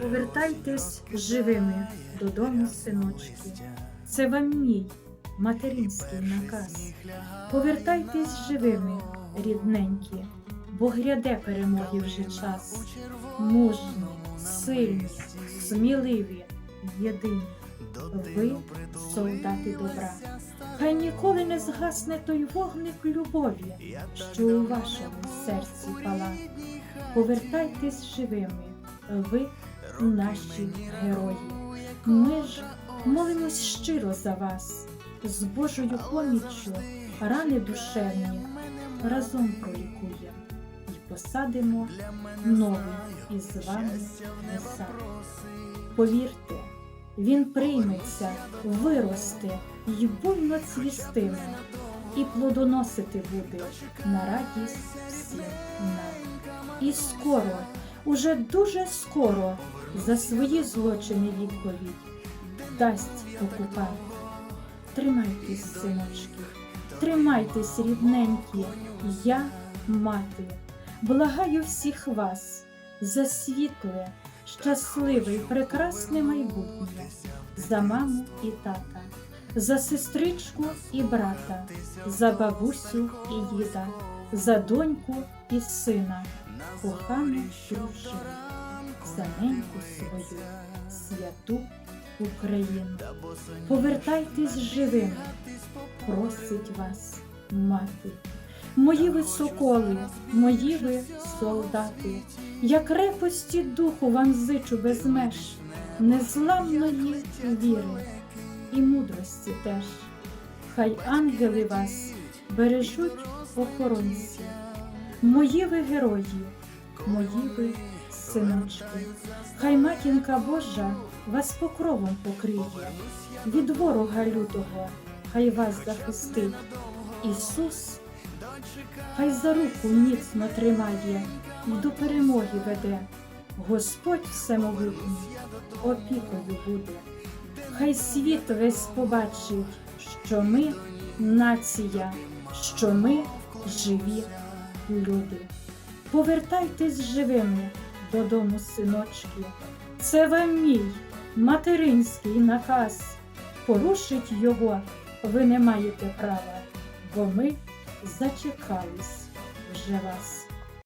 Повертайтесь живими додому, синочки. Це вам мій материнський наказ. Повертайтесь живими, рідненькі, бо гряде перемоги вже час. Мужні, сильні, сміливі, єдині. Ви солдати добра. Хай ніколи не згасне той вогник любові, що у вашому серці пала. Повертайтесь живими, ви наші герої. Ми ж молимось щиро за вас, з Божою поміччю рани душевні разом пролікуємо і посадимо новий із вами сад. Повірте, він прийметься, виросте й буйно цвістиме, і плодоносити буде на радість всім нам. І скоро, уже дуже скоро, за свої злочини відповідь. Дасть окупант. Тримайтесь, синочки, тримайтесь, рідненькі, я мати. Благаю всіх вас за світле, щасливе й прекрасне майбутнє, за маму і тата, за сестричку і брата, за бабусю і діда, за доньку і сина, кохану дружину, за свою, святу Україну. Повертайтесь живими, просить вас мати. Мої ви соколи, мої ви солдати, я крепості духу вам зичу без меж, незламної віри і мудрості теж. Хай ангели вас бережуть охоронці, мої ви герої, мої ви синочки, хай матінка Божа вас покровом покриє, від ворога лютого, хай вас захистить. Ісус, хай за руку міцно тримає і до перемоги веде. Господь всемогутній опікою буде. Хай світ весь побачить, що ми нація, що ми живі люди. Повертайтесь живими додому, синочки. Це вам мій материнський наказ. Порушить його ви не маєте права, бо ми зачекались вже вас.